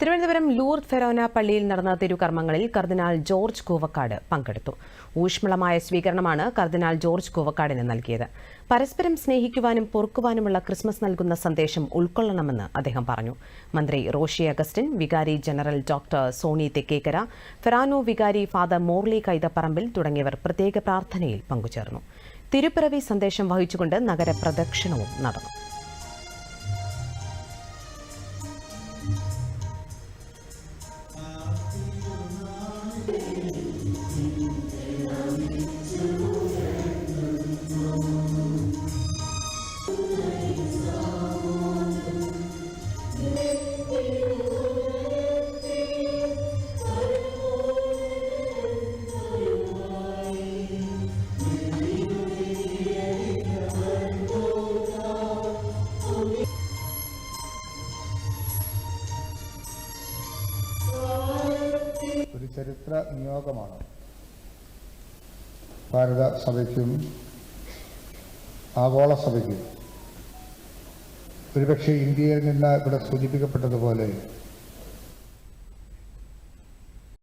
Thiruvananthapuram Lourdes Forane പള്ളിയിൽ നടന്ന തിരുകർമ്മങ്ങളിൽ കർദിനാൾ George Koovakad പങ്കെടുത്തു. ഊഷ്മളമായ സ്വീകരണമാണ് കർദിനാൾ ജോർജ് കൂവക്കാടിന് നൽകിയത്. പരസ്പരം സ്നേഹിക്കുവാനും പൊറുക്കുവാനുമുള്ള ക്രിസ്മസ് നൽകുന്ന സന്ദേശം ഉൾക്കൊള്ളണമെന്ന് അദ്ദേഹം പറഞ്ഞു. മന്ത്രി റോഷി അഗസ്റ്റിൻ വികാരി ജനറൽ ഡോക്ടർ സോണി തെക്കേക്കര ഫെറാനോ വികാരി ഫാദർ മോർലി കൈതപ്പറമ്പിൽ തുടങ്ങിയവർ പ്രത്യേക പ്രാർത്ഥനയിൽ പങ്കുചേർന്നു. തിരുപ്പിറവി സന്ദേശം വഹിച്ചുകൊണ്ട് നഗരപ്രദക്ഷിണവും നടന്നു. ഒരു ചരിത്ര നിയോഗമാണ്. ഭാരത സഭയ്ക്കും ആഗോള സഭയ്ക്കും ഒരുപക്ഷെ ഇന്ത്യയിൽ നിന്ന് ഇവിടെ സൂചിപ്പിക്കപ്പെട്ടതുപോലെ